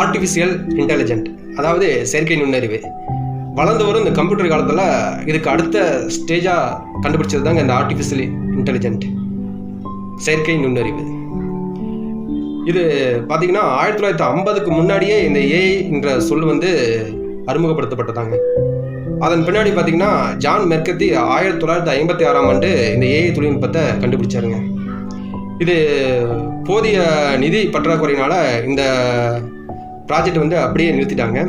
Artificial intelligent அதாவது செயற்கை நுண்ணறிவு. வளர்ந்து வரும் இந்த கம்ப்யூட்டர் காலத்தில் இதுக்கு அடுத்த ஸ்டேஜாக கண்டுபிடிச்சது தாங்க இந்த ஆர்டிஃபிஷியல் இன்டெலிஜென்ட் செயற்கை நுண்ணறிவு. இது பார்த்தீங்கன்னா ஆயிரத்தி தொள்ளாயிரத்தி ஐம்பதுக்கு முன்னாடியே இந்த ஏஐ என்ற சொல் வந்து அறிமுகப்படுத்தப்பட்டதாங்க. அதன் பின்னாடி பார்த்தீங்கன்னா ஜான் மெர்கத்தி ஆயிரத்தி தொள்ளாயிரத்தி ஐம்பத்தி ஆறாம் ஆண்டு இந்த ஏஐ தொழில்நுட்பத்தை கண்டுபிடிச்சாருங்க. இது போதிய நிதி பற்றாக்குறையினால இந்த ப்ராஜெக்ட் வந்து அப்படியே நிறுத்திட்டாங்க.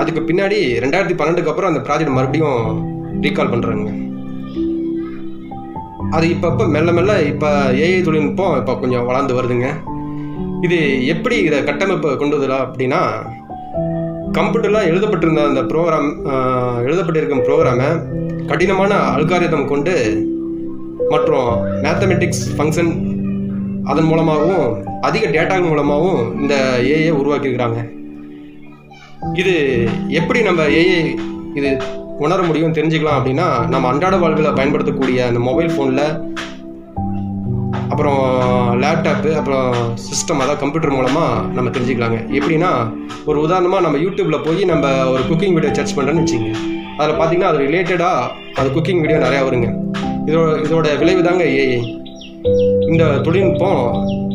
அதுக்கு பின்னாடி ரெண்டாயிரத்தி பன்னெண்டுக்கு அப்புறம் அந்த ப்ராஜெக்ட் மறுபடியும் ரீகால் பண்ணுறாங்க அது இப்போ இப்போ மெல்ல மெல்ல இப்போ ஏஐ தொழில்நுட்பம் இப்போ கொஞ்சம் வளர்ந்து வருதுங்க. இது எப்படி இதை கட்டமைப்பு கொண்டு வரலாம் அப்படின்னா கம்ப்யூட்டரில் எழுதப்பட்டிருந்த அந்த ப்ரோக்ராம் எழுதப்பட்டிருக்கும் ப்ரோக்ராமை கடினமான அல்காரிதம் கொண்டு மற்றும் மேத்தமெட்டிக்ஸ் ஃபங்க்ஷன் அதன் மூலமாகவும் அதிக டேட்டா மூலமாகவும் இந்த ஏஐ உருவாக்கியிருக்கிறாங்க. இது எப்படி நம்ம ஏஐ இது உணர முடியும் தெரிஞ்சுக்கலாம் அப்படின்னா நம்ம அன்றாட வாழ்வில் பயன்படுத்தக்கூடிய அந்த மொபைல் ஃபோனில் அப்புறம் லேப்டாப்பு அப்புறம் சிஸ்டம் அதாவது கம்ப்யூட்டர் மூலமாக நம்ம தெரிஞ்சுக்கலாங்க. எப்படின்னா ஒரு உதாரணமாக நம்ம யூடியூப்பில் போய் நம்ம ஒரு குக்கிங் வீடியோ சர்ச் பண்ணுறோன்னு வச்சுங்க அதில் பார்த்தீங்கன்னா அது ரிலேட்டடாக அது குக்கிங் வீடியோ நிறையா வருங்க. இதோட இதோட விளைவு தாங்க ஏஐ இந்த தொழில்நுட்பம்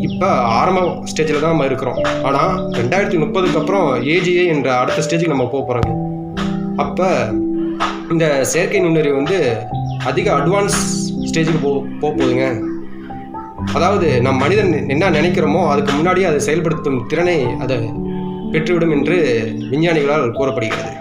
இப்போ ஆரம்ப ஸ்டேஜில் தான் நம்ம இருக்கிறோம். ஆனால் ரெண்டாயிரத்தி முப்பதுக்கு அப்புறம் ஏஜிஏ என்ற அடுத்த ஸ்டேஜுக்கு நம்ம போக போகிறோங்க அப்போ இந்த செயற்கை நுண்ணறிவு வந்து அதிக அட்வான்ஸ் ஸ்டேஜுக்கு போ போக போகுதுங்க. அதாவது நம் மனிதன் என்ன நினைக்கிறோமோ அதுக்கு முன்னாடியே அதை செயல்படுத்தும் திறனை அதை பெற்றுவிடும் என்று விஞ்ஞானிகளால் கூறப்படுகிறது.